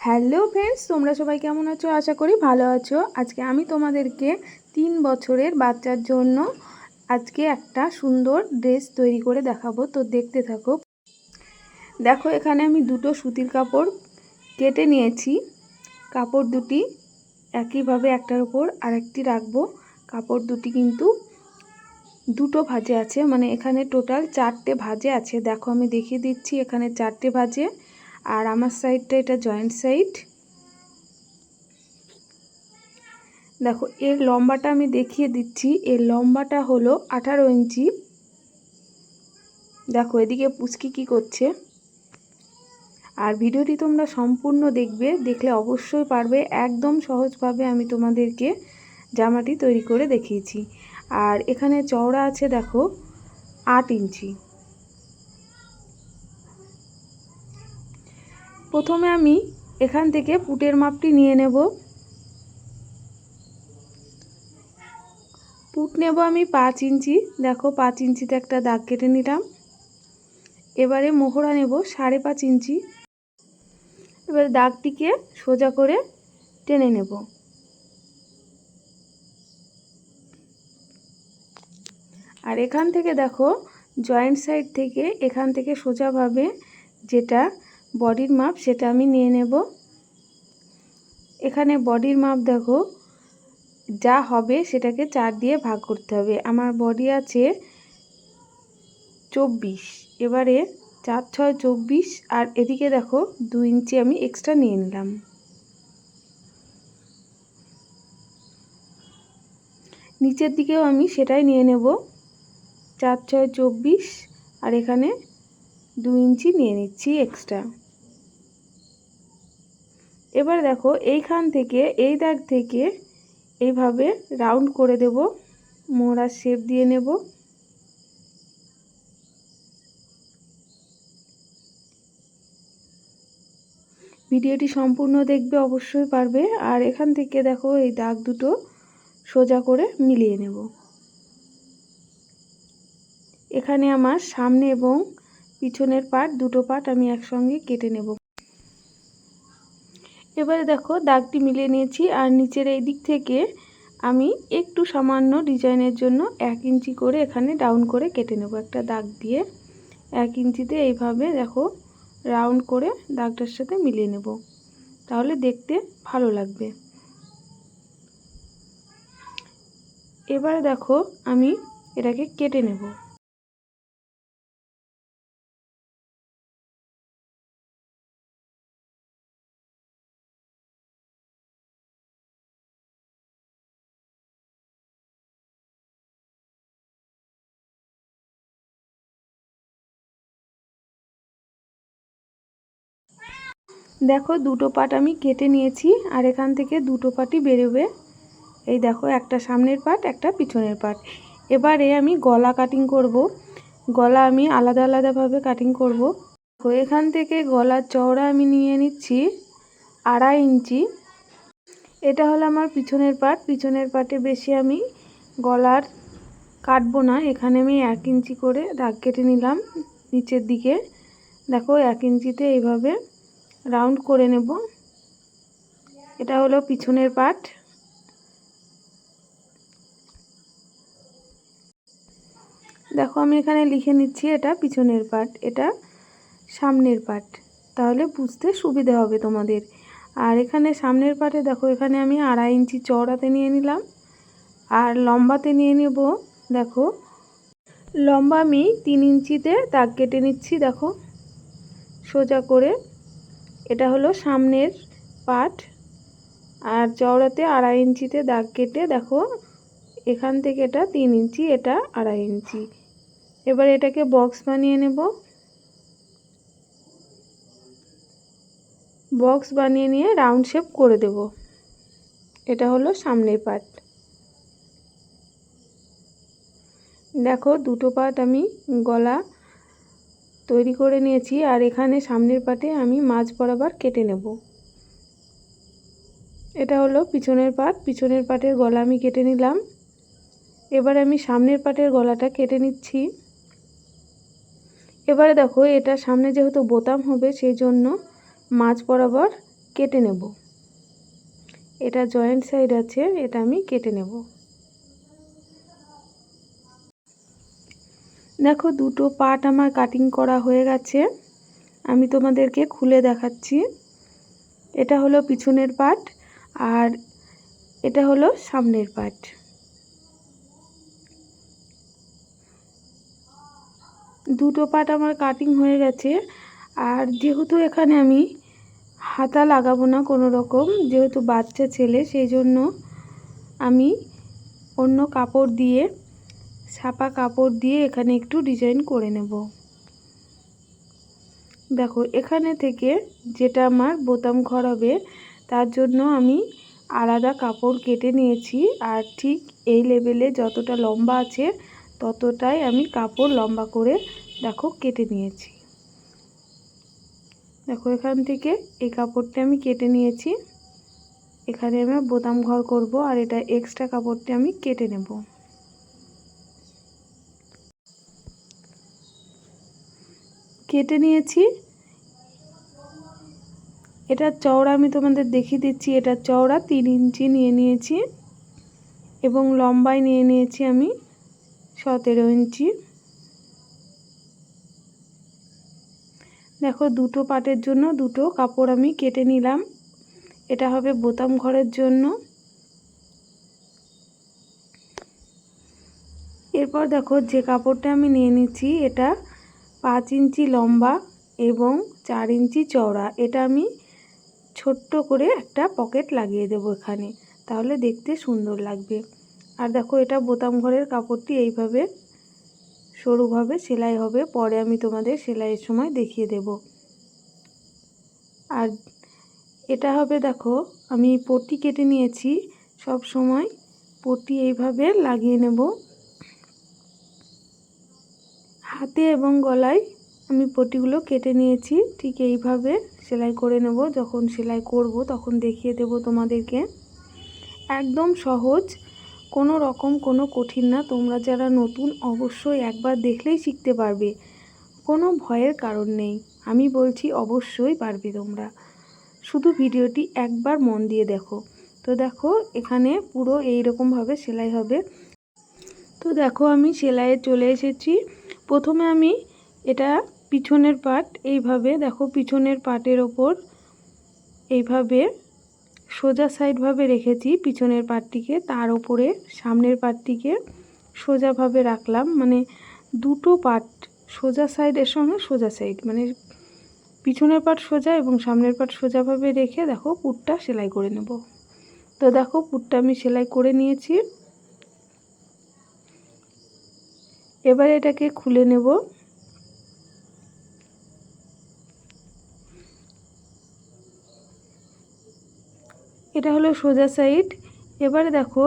Hello friends, তোমরা সবাই কেমন আছো? আশা করি ভালো আছো। আজকে আমি তোমাদেরকে তিন বছরের বাচ্চার জন্য আজকে একটা সুন্দর ড্রেস তৈরি করে দেখাবো। তো দেখতে থাকো। দেখো, এখানে আমি দুটো সুতির কাপড় কেটে নিয়েছি। কাপড় দুটি একইভাবে একটার উপর আরেকটি রাখব। কাপড় দুটি কিন্তু দুটো ভাজে আছে। মানে এখানে টোটাল চারটে ভাজে আছে। দেখো, আমি দেখিয়ে দিচ্ছি এখানে চারটে ভাজে। আর আমার সাইডটা এটা জয়েন্ট সাইড দেখো, এর লম্বাটা আমি দেখিয়ে দিচ্ছি। এর লম্বাটা হলো আঠারো ইঞ্চি। দেখো, এদিকে পুচকি কি করছে? আর ভিডিওটি তোমরা সম্পূর্ণ দেখবে, দেখলে অবশ্যই পারবে। একদম সহজভাবে আমি তোমাদেরকে জামাটি তৈরি করে দেখিয়েছি। আর এখানে চওড়া আছে, দেখো, আট ইঞ্চি। প্রথমে আমি এখান থেকে পুটের মাপটি নিয়ে নেব। পুট নেব আমি পাঁচ ইঞ্চি। দেখো পাঁচ ইঞ্চিতে একটা দাগ কেটে নিলাম। এবারে মোহরা নেব সাড়ে পাঁচ ইঞ্চি। এবার দাগটিকে সোজা করে টেনে নেব। আর এখান থেকে দেখো জয়েন্ট সাইড থেকে এখান থেকে সোজাভাবে যেটা বডির মাপ সেটা আমি নিয়ে নেব। এখানে বডির মাপ দেখো, যা হবে সেটাকে চার দিয়ে ভাগ করতে হবে। আমার বডি আছে চব্বিশ, এবারে চার, ছয়, চব্বিশ, আর এদিকে দেখো দু ইঞ্চি আমি এক্সট্রা নিয়ে নিলাম। নিচের দিকেও আমি সেটাই নিয়ে নেব। চার, ছয়, চব্বিশ, আর এখানে দু ইঞ্চি নিয়ে নিচ্ছি এক্সট্রা এবার দেখো এইখান থেকে, এই দাগ থেকে এইভাবে রাউন্ড করে দেব। মোড়ার শেপ দিয়ে নেব। ভিডিওটি সম্পূর্ণ দেখবে, অবশ্যই পারবে। আর এখান থেকে দেখো এই দাগ দুটো সোজা করে মিলিয়ে নেব। এখানে আমার সামনে এবং পিছনের পার্ট দুটো পার্ট আমি একসঙ্গে কেটে নেব। এবারে দেখো দাগটি মিলিয়ে নিয়েছি আর নিচের এই দিক থেকে আমি একটু সামান্য ডিজাইনের জন্য এক ইঞ্চি করে এখানে ডাউন করে কেটে নেব একটা দাগ দিয়ে। এক ইঞ্চিতে এইভাবে দেখো রাউন্ড করে দাগটার সাথে মিলিয়ে নেব। তাহলে দেখতে ভালো লাগবে। এবারে দেখো আমি এটাকে কেটে নেব। দেখো দুটো পাট আমি কেটে নিয়েছি আর এখান থেকে দুটো পাটই বেরোবে। এই দেখো, একটা সামনের পাট, একটা পিছনের পাট। এবারে আমি গলা কাটিং করব। গলা আমি আলাদা আলাদাভাবে কাটিং করব। তো এখান থেকে গলার চওড়া আমি নিয়ে নিচ্ছি আড়াই ইঞ্চি। এটা হলো আমার পিছনের পাট। পিছনের পাটে বেশি আমি গলার কাটবো না। এখানে আমি এক ইঞ্চি করে দাগ কেটে নিলাম নিচের দিকে। দেখো, এক ইঞ্চিতে এইভাবে রাউন্ড করে নেব। এটা হলো পিছনের পার্ট দেখো, আমি এখানে লিখে নিচ্ছি এটা পিছনের পার্ট এটা সামনের পার্ট তাহলে বুঝতে সুবিধে হবে তোমাদের। আর এখানে সামনের পার্টে দেখো, এখানে আমি আড়াই ইঞ্চি চওড়াতে নিয়ে নিলাম। আর লম্বাতে নিয়ে নেব, দেখো। লম্বা আমি তিন ইঞ্চিতে দাগ কেটে নিচ্ছি, দেখো। সোজা করে। এটা হলো সামনের পাট। আর চওড়াতে আড়াই ইঞ্চিতে দাগ কেটে দেখো, এখান থেকে এটা তিন ইঞ্চি, এটা আড়াই ইঞ্চি। এবার এটাকে বক্স বানিয়ে নেব। বক্স বানিয়ে নিয়ে রাউন্ড শেপ করে দেব। এটা হলো সামনের পার্ট দেখো, দুটো পার্ট আমি গলা তৈরি করে নিয়েছি আর এখানে সামনের পাটে আমি মাছ বরাবর কেটে নেব। এটা হলো পিছনের পাট। পিছনের পাটের গলা আমি কেটে নিলাম। এবার আমি সামনের পাটের গলাটা কেটে নিচ্ছি। এবারে দেখো, এটা সামনে যেহেতু বোতাম হবে, সেই জন্য মাছ বরাবর কেটে নেব। এটা জয়েন্ট সাইড আছে, এটা আমি কেটে নেব। দেখো, দুটো পার্ট আমার কাটিং করা হয়ে গেছে। আমি তোমাদেরকে খুলে দেখাচ্ছি। এটা হলো পিছনের পার্ট আর এটা হলো সামনের পার্ট দুটো পার্ট আমার কাটিং হয়ে গেছে আর যেহেতু এখানে আমি হাতা লাগাবো না কোনো রকম, যেহেতু বাচ্চা ছেলে, সেই জন্য আমি অন্য কাপড় দিয়ে ছাপা কাপড় দিয়ে এখানে একটু ডিজাইন করে নেব। দেখো, এখানে থেকে যেটা আমার বোতাম ঘর হবে তার জন্য আমি আলাদা কাপড় কেটে নিয়েছি আর ঠিক এই লেভেলে যতটা লম্বা আছে, ততটাই আমি কাপড় লম্বা করে, দেখো, কেটে নিয়েছি। দেখো, এখান থেকে এই কাপড়টা আমি কেটে নিয়েছি। এখানে আমি বোতাম ঘর করব আর এটা এক্সট্রা কাপড়টা আমি কেটে নেব। কেটে নিয়েছি। এটা চওড়া আমি তোমাদের দেখিয়ে দিচ্ছি, এটা চওড়া তিন ইঞ্চি নিয়ে নিয়েছি এবং লম্বায় নিয়ে নিয়েছি আমি সতেরো ইঞ্চি। দেখো দুটো পাটের জন্য দুটো কাপড় আমি কেটে নিলাম। এটা হবে বোতাম ঘরের জন্য। এরপর দেখো যে কাপড়টা আমি নিয়ে নিচ্ছি, এটা পাঁচ ইঞ্চি লম্বা এবং চার ইঞ্চি চওড়া। এটা আমি ছোট্ট করে একটা পকেট লাগিয়ে দেবো এখানে, তাহলে দেখতে সুন্দর লাগবে। আর দেখো, এটা বোতাম ঘরের কাপড়টি এইভাবে সরুভাবে সেলাই হবে, পরে আমি তোমাদের সেলাইয়ের সময় দেখিয়ে দেব। আর এটা হবে, দেখো, আমি পট্টি কেটে নিয়েছি, সব সময় পট্টি এইভাবে লাগিয়ে নেব। হাতে এবং গলায় আমি পটিগুলো কেটে নিয়েছি। ঠিক এইভাবে সেলাই করে নেব। যখন সেলাই করব, তখন দেখিয়ে দেব তোমাদেরকে। একদম সহজ, কোনো রকম কোনো কঠিন না। তোমরা যারা নতুন, অবশ্যই একবার দেখলেই শিখতে পারবে। কোনো ভয়ের কারণ নেই। আমি বলছি, অবশ্যই পারবে তোমরা। শুধু ভিডিওটি একবার মন দিয়ে দেখো। তো দেখো, এখানে পুরো এই রকমভাবে সেলাই হবে। তো দেখো, আমি সেলাইয়ে চলে এসেছি। প্রথমে আমি এটা পিছনের পাট এইভাবে, দেখো পিছনের পাটের ওপর এইভাবে সোজা সাইডভাবে রেখেছি পিছনের পাটটিকে, তার ওপরে সামনের পাটটিকে সোজাভাবে রাখলাম। মানে দুটো পাট সোজা সাইডের সঙ্গে সোজা সাইড মানে পিছনের পাট সোজা এবং সামনের পাট সোজাভাবে রেখে দেখো পুটটা সেলাই করে নেব। তো দেখো পুটটা আমি সেলাই করে নিয়েছি। এবার এটাকে খুলে নেব। এটা হলো সোজা সাইড। এবারে দেখো,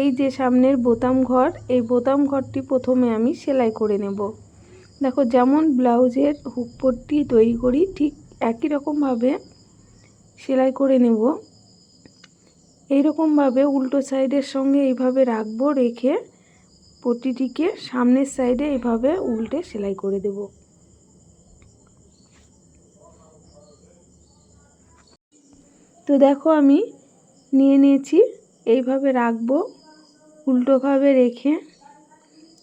এই যে সামনের বোতাম ঘর, এই বোতাম ঘরটি প্রথমে আমি সেলাই করে নেব। দেখো, যেমন ব্লাউজের হুক পট্টি তৈরি করি, ঠিক একই রকমভাবে সেলাই করে নেব। এইরকমভাবে উল্টো সাইডের সঙ্গে এইভাবে রাখব, রেখে পট্টিটিকে সামনের সাইডে এভাবে উল্টে সেলাই করে দেব। তো দেখো আমি নিয়ে নিয়েছি, এইভাবে রাখব, উল্টোভাবে রেখে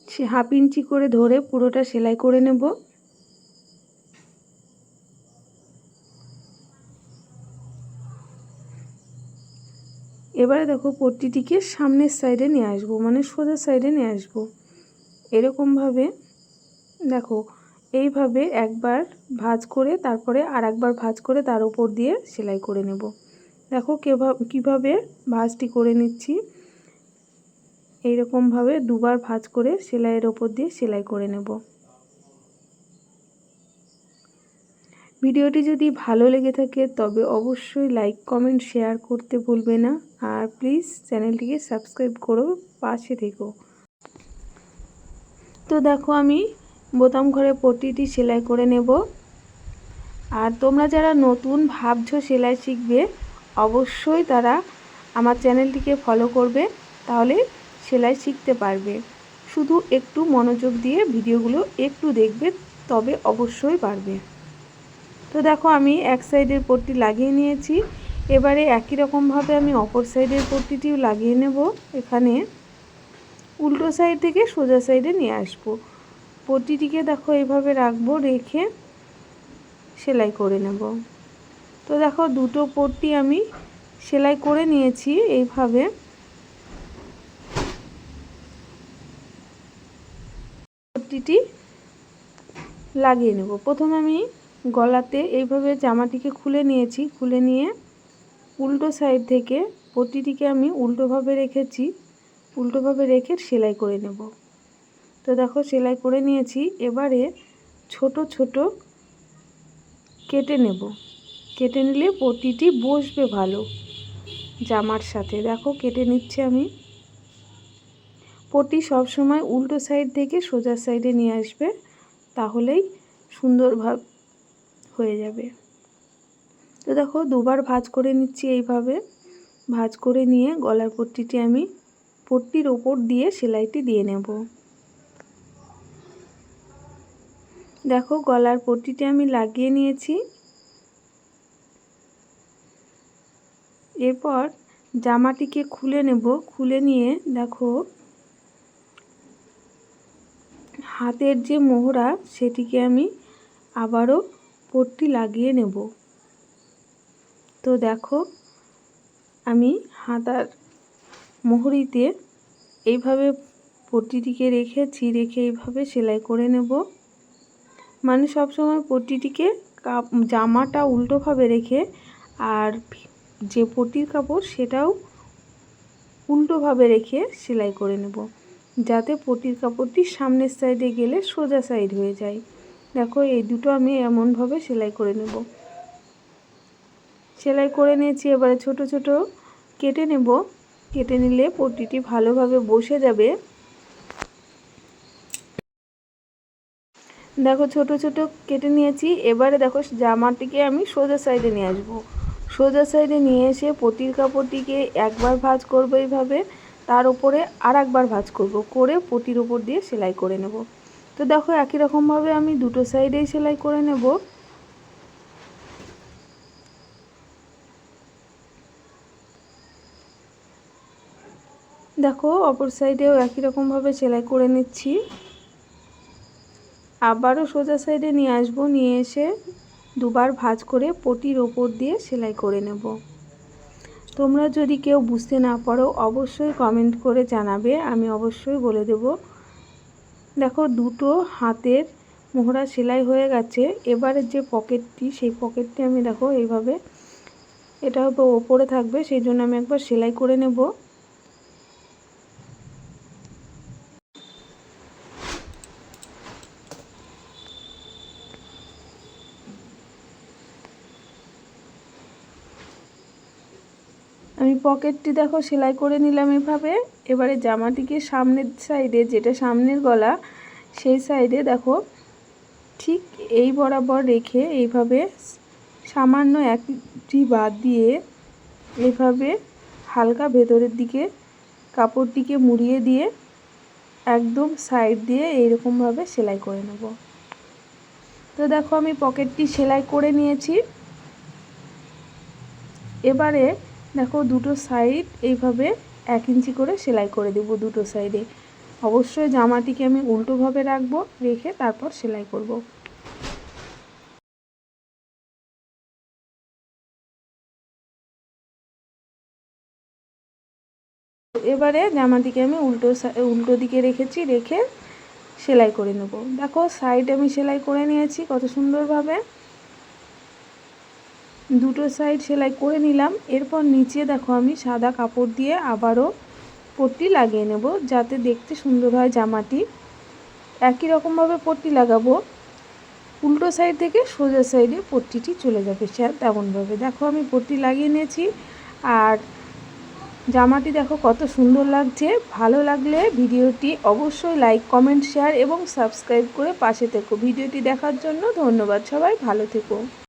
সে হাফ ইঞ্চি করে ধরে পুরোটা সেলাই করে নেব। এবারে দেখো পট্টিটিকে সামনের সাইডে নিয়ে আসব মানে সোজা সাইডে নিয়ে আসব। এরকমভাবে দেখো, এইভাবে একবার ভাঁজ করে, তারপরে আর একবার ভাঁজ করে তার উপর দিয়ে সেলাই করে নেব। দেখো কীভাবে ভাঁজটি করে নিচ্ছি। এইরকমভাবে দুবার ভাঁজ করে সেলাইয়ের ওপর দিয়ে সেলাই করে নেব। ভিডিওটি যদি ভালো লেগে থাকে, তবে অবশ্যই লাইক কমেন্ট শেয়ার করতে ভুলবে না। আর প্লিজ চ্যানেলটিকে সাবস্ক্রাইব করো, পাশে থেকো। তো দেখো আমি বোতাম ঘরে পট্টিটি সেলাই করে নেব। আর তোমরা যারা নতুন ভাবছ সেলাই শিখবে, অবশ্যই তারা আমার চ্যানেলটিকে ফলো করবে, তাহলে সেলাই শিখতে পারবে। শুধু একটু মনোযোগ দিয়ে ভিডিওগুলো একটু দেখবে, তবে অবশ্যই পারবে। তো দেখো আমি এক সাইডের পট্টি লাগিয়ে নিয়েছি। এবারে একই রকমভাবে আমি অপর সাইডের পট্টিটিও লাগিয়ে নেব। এখানে উল্টো সাইড থেকে সোজা সাইডে নিয়ে আসব। পট্টিটিকে দেখো এইভাবে রাখব, রেখে সেলাই করে নেব। তো দেখো দুটো পট্টি আমি সেলাই করে নিয়েছি এইভাবে। পট্টিটি লাগিয়ে নেব। প্রথম আমি গলাতে এইভাবে জামাটিকে খুলে নিয়েছি। খুলে নিয়ে উল্টো সাইড থেকে পট্টিটিকে আমি উল্টোভাবে রেখেছি। উল্টোভাবে রেখে সেলাই করে নেব। তো দেখো, সেলাই করে নিয়েছি। এবারে ছোট ছোট কেটে নেব। কেটে নিলে পট্টিটি বসবে ভালো জামার সাথে। দেখো, কেটে নিচ্ছে আমি। পটি সবসময় উল্টো সাইড থেকে সোজা সাইডে নিয়ে আসবে। তাহলেই সুন্দরভাব হয়ে যাবে। তো দেখো, দুবার ভাজ করে নিচ্ছি এইভাবে। ভাজ করে নিয়ে গলার পট্টিটি আমি পট্টির ওপর দিয়ে সেলাইটি দিয়ে নেব। দেখো, গলার পট্টিটি আমি লাগিয়ে নিয়েছি। এরপর জামাটিকে খুলে নেব। খুলে নিয়ে দেখো, হাতের যে মোহরা, সেটিকে আমি আবারও পট্টি লাগিয়ে নেব। তো দেখো, আমি হাতার মোহরিতে এইভাবে পট্টিটিকে রেখেছি, রেখে এইভাবে সেলাই করে নেব। মানে সবসময় পট্টিটিকে জামাটা উল্টোভাবে রেখে আর যে পটির কাপড় সেটাও উল্টোভাবে রেখে সেলাই করে নেব, যাতে পটির কাপড়টি সামনের সাইডে গেলে সোজা সাইড হয়ে যায়। দেখো, এই দুটো আমি এমনভাবে সেলাই করে নেব। সেলাই করে নিয়েছি, এবারে ছোট ছোট কেটে নেব। কেটে নিলে পটিটি ভালোভাবে বসে যাবে। দেখো, ছোট ছোট কেটে নিয়েছি। এবারে দেখো, জামাটিকে আমি সোজা সাইডে নিয়ে আসব। সোজা সাইডে নিয়ে এসে পটির কাপড়টিকে একবার ভাজ করব এইভাবে। তার উপরে আর একবার ভাজ করব। করে পটির উপর দিয়ে সেলাই করে নেব। তো দেখো, একই রকমভাবে আমি দুটো সাইডেই সেলাই করে নেব। দেখো, অপর সাইডেও একই রকমভাবে সেলাই করে নিচ্ছি। আবারও সোজা সাইডে নিয়ে আসব, নিয়ে এসে দুবার ভাজ করে পটির ওপর দিয়ে সেলাই করে নেব। তোমরা যদি কেউ বুঝতে না পারো, অবশ্যই কমেন্ট করে জানাবে, আমি অবশ্যই বলে দেব। দেখো, দুটো হাতের মোহরা সেলাই হয়ে গেছে। এবারে যে পকেটটি, সেই পকেটটি আমি দেখো এইভাবে, এটা ওপরে থাকবে, সেই জন্য আমি একবার সেলাই করে নেব আমি পকেটটি দেখো, সেলাই করে নিলাম এভাবে। এবারে জামাটিকে সামনের সাইডে, যেটা সামনের গলা, সেই সাইডে দেখো, ঠিক এই বরাবর রেখে এইভাবে সামান্য একটি বাদ দিয়ে এভাবে হালকা ভেতরের দিকে কাপড়টিকে মুড়িয়ে দিয়ে একদম সাইড দিয়ে এইরকমভাবে সেলাই করে নেব। তো দেখো, আমি পকেটটি সেলাই করে নিয়েছি। এবারে দেখো দুটো সাইড এইভাবে এক ইঞ্চি করে সেলাই করে দেব দুটো সাইডে অবশ্যই জামাটিকে আমি উল্টোভাবে রাখব, রেখে তারপর সেলাই করব। এবারে জামাটিকে আমি উল্টো উল্টো দিকে রেখেছি, রেখে সেলাই করে নেব। দেখো সাইড আমি সেলাই করে নিয়েছি কত সুন্দরভাবে। দুটো সাইড সেলাই করে নিলাম। এরপর নিচে দেখো আমি সাদা কাপড় দিয়ে আবারও পট্টি লাগিয়ে নেব যাতে দেখতে সুন্দর হয় জামাটি। একই রকমভাবে পট্টি লাগাবো। উল্টো সাইড থেকে সোজা সাইডে পট্টিটি চলে যাবে সে তেমনভাবে। দেখো আমি পট্টি লাগিয়ে নিয়েছি আর জামাটি দেখো কত সুন্দর লাগছে। ভালো লাগলে ভিডিওটি অবশ্যই লাইক কমেন্ট শেয়ার এবং সাবস্ক্রাইব করে পাশে থেকো। ভিডিওটি দেখার জন্য ধন্যবাদ সবাই, ভালো থেকো।